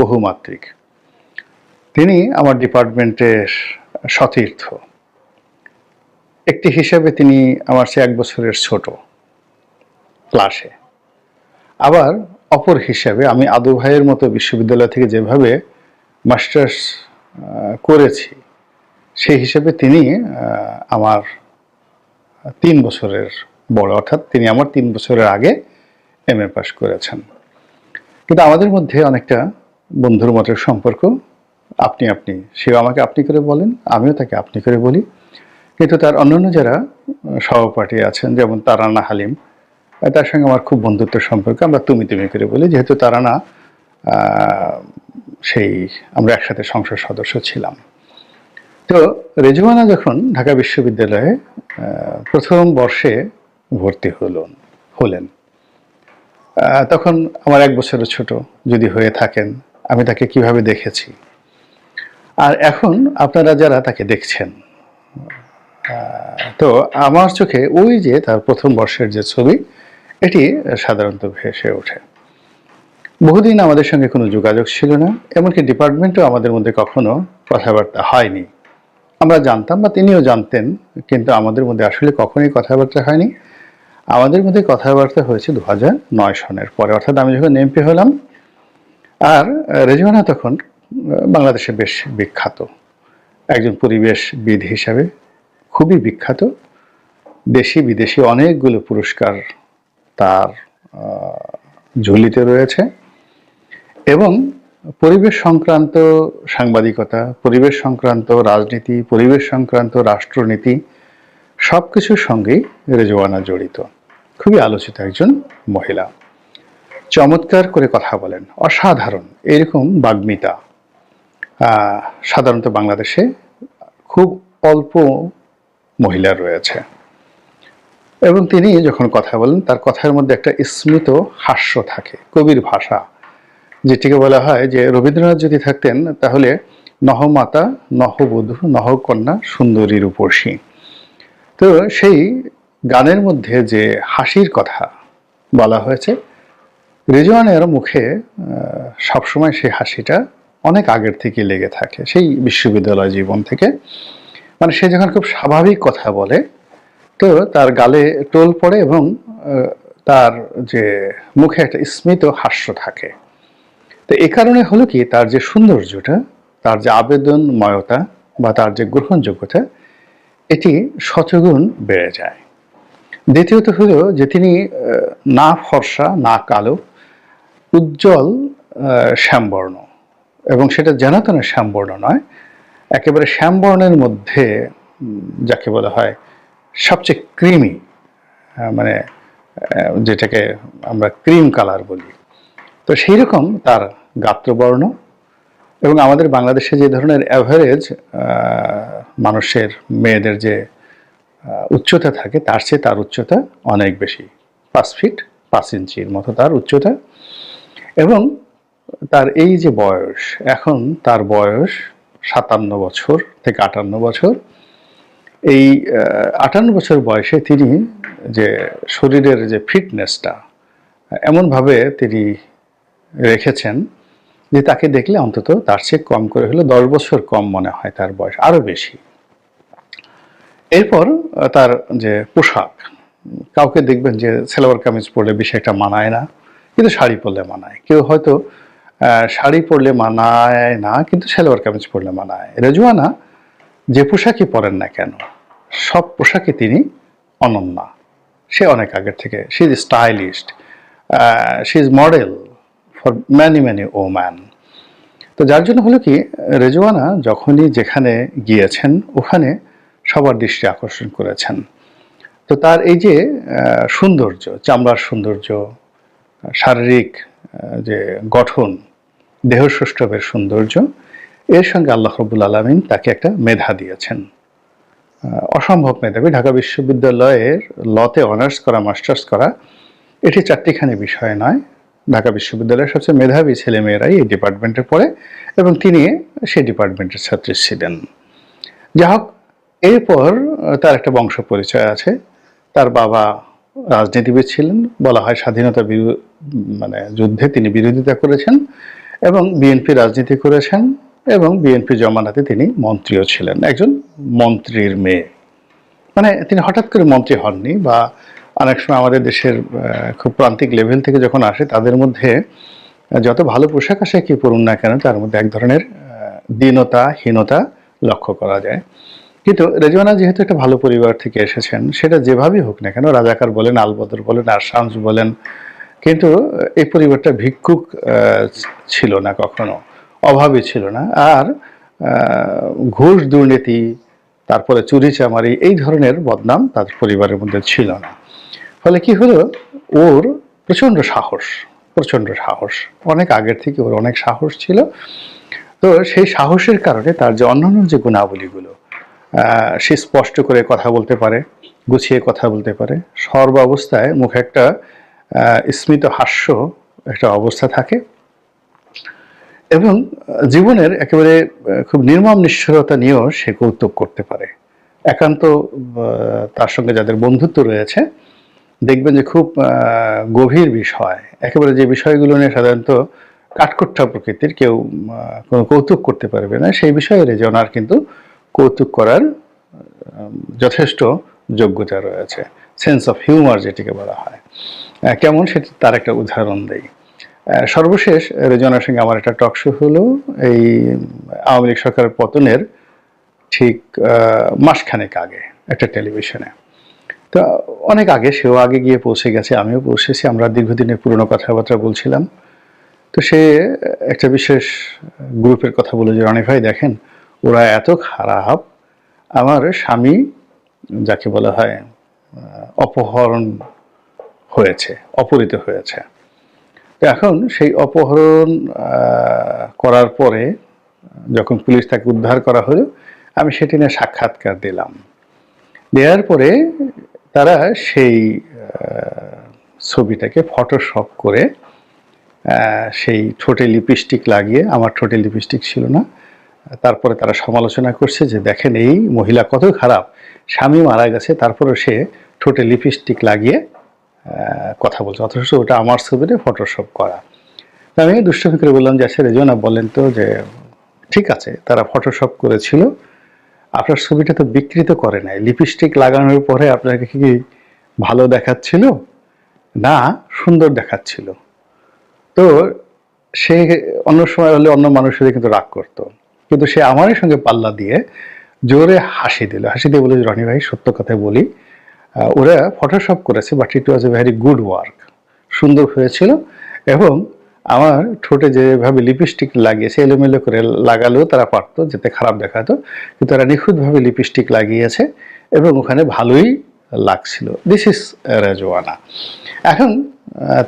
বহুমাত্রিক। তিনি আমার ডিপার্টমেন্টের সতীর্থ। একটি হিসাবে তিনি আমার চেয়ে এক বছরের ছোট ক্লাসে আবার অপর হিসাবে আমি আদু ভাইয়ের মতো বিশ্ববিদ্যালয় থেকে যেভাবে মাস্টার্স করেছি, সেই হিসেবে তিনি আমার তিন বছরের বড়, অর্থাৎ তিনি আমার তিন বছরের আগে এম এ পাশ করেছেন। কিন্তু আমাদের মধ্যে অনেকটা বন্ধুর মতের সম্পর্ক, আপনি আপনি। সেও আমাকে আপনি করে বলেন, আমিও তাকে আপনি করে বলি। কিন্তু তার অন্যান্য যারা সহপাঠী আছেন, যেমন তারানা হালিম তার সঙ্গে আমার খুব বন্ধুত্বের সম্পর্ক, আমরা তুমি তুমি করে বলি। যেহেতু তারানা সেই আমরা একসাথে সংসদ সদস্য ছিলাম। তো রেজওয়ানা যখন ঢাকা বিশ্ববিদ্যালয়ে প্রথম বর্ষে ভর্তি হলেন হলেন তখন আমার এক বছরের ছোট যদি হয়ে থাকেন আমি তাকে কীভাবে দেখেছি? আর এখন আপনারা যারা তাকে দেখছেন তো আমার চোখে ওই যে তার প্রথম বর্ষের যে ছবি, এটি সাধারণত ভেসে ওঠে। বহুদিন আমাদের সঙ্গে কোনো যোগাযোগ ছিল না, এমনকি ডিপার্টমেন্টও আমাদের মধ্যে কখনো কথাবার্তা হয়নি। আমরা জানতাম বা তিনিও জানতেন, কিন্তু আমাদের মধ্যে আসলে কখনোই কথাবার্তা হয়নি। আমাদের মধ্যে কথাবার্তা হয়েছে দু নয় সনের পরে, অর্থাৎ আমি যখন এমপি হলাম আর রেজওয়ানা তখন বাংলাদেশে বেশ বিখ্যাত। একজন পরিবেশবিদ হিসাবে খুবই বিখ্যাত। দেশি বিদেশি অনেকগুলো পুরস্কার তার ঝুলিতে রয়েছে। এবং পরিবেশ সংক্রান্ত সাংবাদিকতা, পরিবেশ সংক্রান্ত রাজনীতি, পরিবেশ সংক্রান্ত রাষ্ট্রনীতি সব কিছুর সঙ্গেই রেজওয়ানা জড়িত। খুবই আলোচিত একজন মহিলা। চমৎকার করে কথা বলেন। অসাধারণ, এরকম বাগ্মিতা। সাধারণত বাংলাদেশে খুব অল্প মহিলা রয়েছে। এবং তিনি যখন কথা বলেন, তার কথার মধ্যে একটা স্মৃত হাস্য থাকে, কবির ভাষা। যেটিকে বলা হয় যে, রবীন্দ্রনাথ যদি থাকতেন, তাহলে নহমাতা, নহবধূ, নহকন্যা সুন্দরীর উপসী তো সেই গানের মধ্যে যে হাসির কথা বলা হয়েছে রেজওয়ানের মুখে সবসময় সেই হাসিটা অনেক আগের থেকে লেগে থাকে, সেই বিশ্ববিদ্যালয় জীবন থেকে। মানে সে যখন খুব স্বাভাবিক কথা বলে, তো তার গালে টোল পড়ে এবং তার যে মুখে একটা স্মিত হাস্য থাকে। তো এ কারণে হলো কি, তার যে সৌন্দর্যটা, তার যে আবেদনময়তা বা তার যে গ্রহণযোগ্যতা, এটি শতগুণ বেড়ে যায়। দ্বিতীয়ত হলো যে তিনি না ফর্সা, না কালো উজ্জ্বল শ্যামবর্ণ। এবং সেটা জানাতনের শ্যামবর্ণ নয়, একেবারে শ্যামবর্ণের মধ্যে যাকে বলা হয় সবচেয়ে ক্রিমি মানে যেটাকে আমরা ক্রিম কালার বলি। তো সেই রকম তার গাত্রবর্ণ এবং আমাদের বাংলাদেশে যে ধরনের অ্যাভারেজ মানুষের, মেয়েদের যে উচ্চতা থাকে, তার চেয়ে তার উচ্চতা অনেক বেশি। পাঁচ ফিট পাঁচ ইঞ্চির মতো তার উচ্চতা। এবং তার এই যে বয়স, এখন তার বয়স সাতান্ন বছর থেকে আটান্ন বছর। এই আটান্ন বছর বয়সে তিনি যে শরীরের যে ফিটনেসটা, এমনভাবে তিনি রেখেছেন যে তাকে দেখলে অন্তত তার চেয়ে কম করে হলে দশ বছর কম মনে হয় তার বয়স, আরও বেশি। এরপর তার যে পোশাক, কাউকে দেখবেন যে সেলোয়ার কামিজ পরলে বেশি একটা মানায় না। কিন্তু শাড়ি পরলে মানায়। কেউ হয়তো শাড়ি পরলে মানায় না, কিন্তু সেলোয়ার কামিজ পরলে মানায়। রেজুয়ানা যে পোশাকই পরেন না কেন, সব পোশাকে তিনি অনন্যা। সে অনেক আগের থেকে, she is stylist she is model for many many O man তো যার জন্য হলো কি, রেজওয়ানা যখনই যেখানে গিয়েছেন, ওখানে সবার দৃষ্টি আকর্ষণ করেছেন। তো তার এই যে সৌন্দর্য, চামড়ার সৌন্দর্য শারীরিক যে গঠন দেহ সৌষ্ঠবের সৌন্দর্য, এর সঙ্গে আল্লাহ রবুল আলমিন তাকে একটা মেধা দিয়েছেন। অসম্ভব মেধাবী। ঢাকা বিশ্ববিদ্যালয়ের লতে অনার্স করা মাস্টার্স করা, এটি চারটিখানি বিষয় নয়। ঢাকা বিশ্ববিদ্যালয়ের সবচেয়ে মেধাবী ছেলেমেয়েরাই এই ডিপার্টমেন্টে পড়ে এবং তিনি সেই ডিপার্টমেন্টের ছাত্রী ছিলেন। যা হোক এরপর তার একটা বংশ পরিচয় আছে। তার বাবা রাজনীতিবিদ ছিলেন, বলা হয় স্বাধীনতা মানে যুদ্ধে তিনি বিরোধিতা করেছেন এবং বিএনপি রাজনীতি করেছেন এবং বিএনপি জমানাতে তিনি মন্ত্রীও ছিলেন, একজন মন্ত্রীর মেয়ে। মানে তিনি হঠাৎ করে মন্ত্রী হননি বা অনেক সময় আমাদের দেশের খুব প্রান্তিক লেভেল থেকে যখন আসে তাদের মধ্যে যত ভালো পোশাক আশাকই পড়ুন না কেন তার মধ্যে এক ধরনের দীনতা হীনতা লক্ষ্য করা যায়। কিন্তু রেজওয়ানা যেহেতু একটা ভালো পরিবার থেকে এসেছেন, সেটা যেভাবেই হোক না কেন, রাজাকার বলেন, আলবদর বলেন, আরশামস বলেন, কিন্তু এই পরিবারটা ভিক্ষুক ছিল না কখনো, অভাবী ছিল না। আর ঘুষ দুর্নীতি, তারপরে চুরি চামারি, এই ধরনের বদনাম তাদের পরিবারের মধ্যে ছিল না। ফলে কি হলো? ওর প্রচণ্ড সাহস প্রচণ্ড সাহস। অনেক আগের থেকে ওর অনেক সাহস ছিল। তো সেই সাহসের কারণে তার যে অন্যান্য যে গুণাবলীগুলো সে স্পষ্ট করে কথা বলতে পারে, গুছিয়ে কথা বলতে পারে। সর্ব অবস্থায় মুখে একটা স্মিত হাস্য একটা অবস্থা থাকে এবং জীবনের একেবারে খুব নির্মম নিষ্ঠুরতা নিয়েও সে কৌতুক করতে পারে। একান্ত তার সঙ্গে যাদের বন্ধুত্ব রয়েছে, দেখবেন যে খুব গভীর বিষয়। একেবারে যে বিষয়গুলো নিয়ে সাধারণত কাঠকোট্টা প্রকৃতির কেউ কোনো কৌতুক করতে পারবে না, সেই বিষয়ে রেজনার কিন্তু কৌতুক করার যথেষ্ট যোগ্যতা রয়েছে। সেন্স অফ হিউমার যেটিকে বলা হয়। কেমন সেটি তার একটা উদাহরণ দেই। সর্বশেষ রেজনার সঙ্গে আমার একটা টক শো হলো। এই আওয়ামী লীগ সরকারের পতনের ঠিক মাসখানেক আগে একটা টেলিভিশনে তো অনেক আগে, সেও আগে গিয়ে পৌঁছে গেছে, আমিও পৌঁছেছি, আমরা দীর্ঘদিনের পুরনো কথাবার্তা বলছিলাম। তো সে একটা বিশেষ গ্রুপের কথা বলে যে, রনি ভাই, দেখেন ওরা এত খারাপ, আমার স্বামী যাকে বলা হয় অপহরণ হয়েছে, অপহৃত হয়েছে। এখন সেই অপহরণ করার পরে যখন পুলিশ তাকে উদ্ধার করা হলো, আমি সেটি নিয়ে সাক্ষাৎকার দিলাম। দেওয়ার পরে তারা সেই ছবিটাকে ফটোশপ করে সেই ঠোঁটে লিপস্টিক লাগিয়ে, আমার ঠোঁটে লিপস্টিক ছিল না তারপরে তারা সমালোচনা করছে যে, দেখেন, এই মহিলা কত খারাপ। স্বামী মারা গেছে তারপরে সে ঠোঁটে লিপস্টিক লাগিয়ে কথা বলছে। অথচ ওটা আমার ছবিতে ফটোশপ করা। আমি দুষ্টমি বললাম যে আচ্ছা রেজনা বলেন তো যে, ঠিক আছে, তারা ফটোশপ করেছিল। আপনার ছবিটা তো বিকৃত করে নাই। লিপস্টিক লাগানোর পরে আপনাকে কি ভালো দেখাচ্ছিল? না, সুন্দর দেখাচ্ছিল। তো সে অন্য সময় হলে অন্য মানুষের কিন্তু রাগ করতো। কিন্তু সে আমারই সঙ্গে পাল্লা দিয়ে জোরে হাসি দিল। হাসি দিয়ে বলে রনি ভাই, সত্য কথা বলি ওরা ফটোশপ করেছে but it was a very good work সুন্দর হয়েছিল এবং আমার ঠোঁটে যেভাবে লিপস্টিক লাগিয়েছে এলোমেলো করে লাগালেও তারা পারতো, যেতে খারাপ দেখাতো, কিন্তু তারা নিখুঁতভাবে লিপস্টিক লাগিয়েছে এবং ওখানে ভালোই লাগছিল। দিস ইজ রেজওয়ানা এখন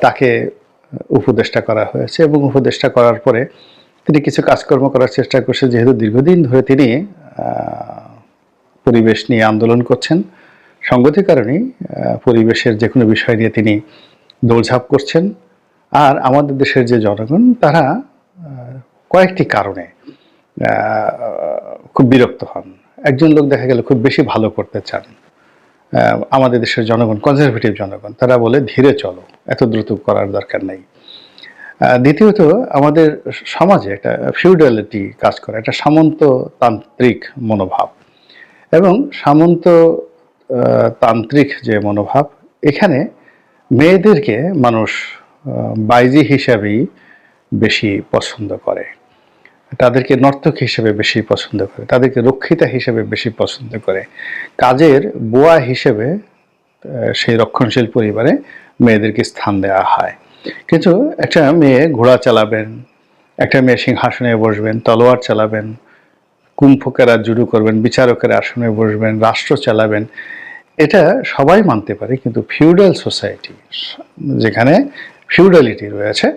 তাকে উপদেষ্টা করা হয়েছে এবং উপদেষ্টা করার পরে তিনি কিছু কাজকর্ম করার চেষ্টা করছে যেহেতু দীর্ঘদিন ধরে তিনি পরিবেশ নিয়ে আন্দোলন করছেন। সঙ্গতির কারণেই পরিবেশের যে কোনো বিষয় নিয়ে তিনি দৌড়ঝাঁপ করছেন। আর আমাদের দেশের যে জনগণ, তারা কয়েকটি কারণে খুব বিরক্ত হন। একজন লোক দেখা গেল খুব বেশি ভালো করতে চান। আমাদের দেশের জনগণ কনজারভেটিভ জনগণ, তারা বলে, ধীরে চলো, এত দ্রুত করার দরকার নেই। দ্বিতীয়ত আমাদের সমাজে একটা ফিউডালিটি কাজ করে, একটা সামন্ততান্ত্রিক মনোভাব। এবং সামন্ত তান্ত্রিক যে মনোভাব, এখানে মেয়েদেরকে মানুষ বাইজি হিসাবেই বেশি পছন্দ করে। তাদেরকে নর্তক হিসেবে বেশি পছন্দ করে, তাদেরকে রক্ষিতা হিসেবে বেশি পছন্দ করে। কাজের বোয়া হিসেবে সেই রক্ষণশীল পরিবারে মেয়েদেরকে স্থান দেওয়া হয়। কিন্তু একটা মেয়ে ঘোড়া চালাবেন, একটা মেয়ে সিংহাসনে বসবেন, তলোয়ার চালাবেন কুম্ভকেরা জুডু করবেন, বিচারকের আসনে বসবেন, রাষ্ট্র চালাবেন, এটা সবাই মানতে পারে, কিন্তু ফিউডাল সোসাইটি, যেখানে ফিউডালিটি রয়েছে,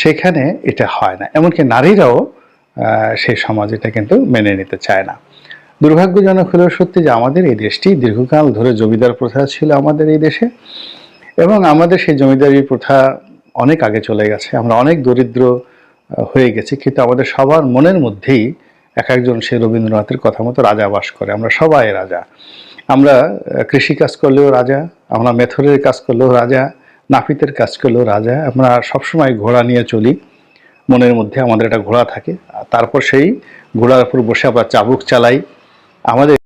সেখানে এটা হয় না। এমনকি নারীরাও সেই সমাজ এটা কিন্তু মেনে নিতে চায় না। দুর্ভাগ্যজনক হলেও সত্যি যে আমাদের এই দেশটি দীর্ঘকাল ধরে জমিদার প্রথা ছিল আমাদের এই দেশে। এবং আমাদের সেই জমিদারি প্রথা অনেক আগে চলে গেছে। আমরা অনেক দরিদ্র হয়ে গেছি কিন্তু আমাদের সবার মনের মধ্যেই এক একজন সেই রবীন্দ্রনাথের কথা মতো রাজা বাস করে। আমরা সবাই রাজা। আমরা আহ, কৃষিকাজ করলেও রাজা আমরা মেথরের কাজ করলেও রাজা নাপিতের কাজ করলেও রাজা। আমরা সবসময় ঘোড়া নিয়ে চলি। মনের মধ্যে আমাদের একটা ঘোড়া থাকে। তারপর সেই ঘোড়ার উপর বসে আমরা চাবুক চালাই। আমাদের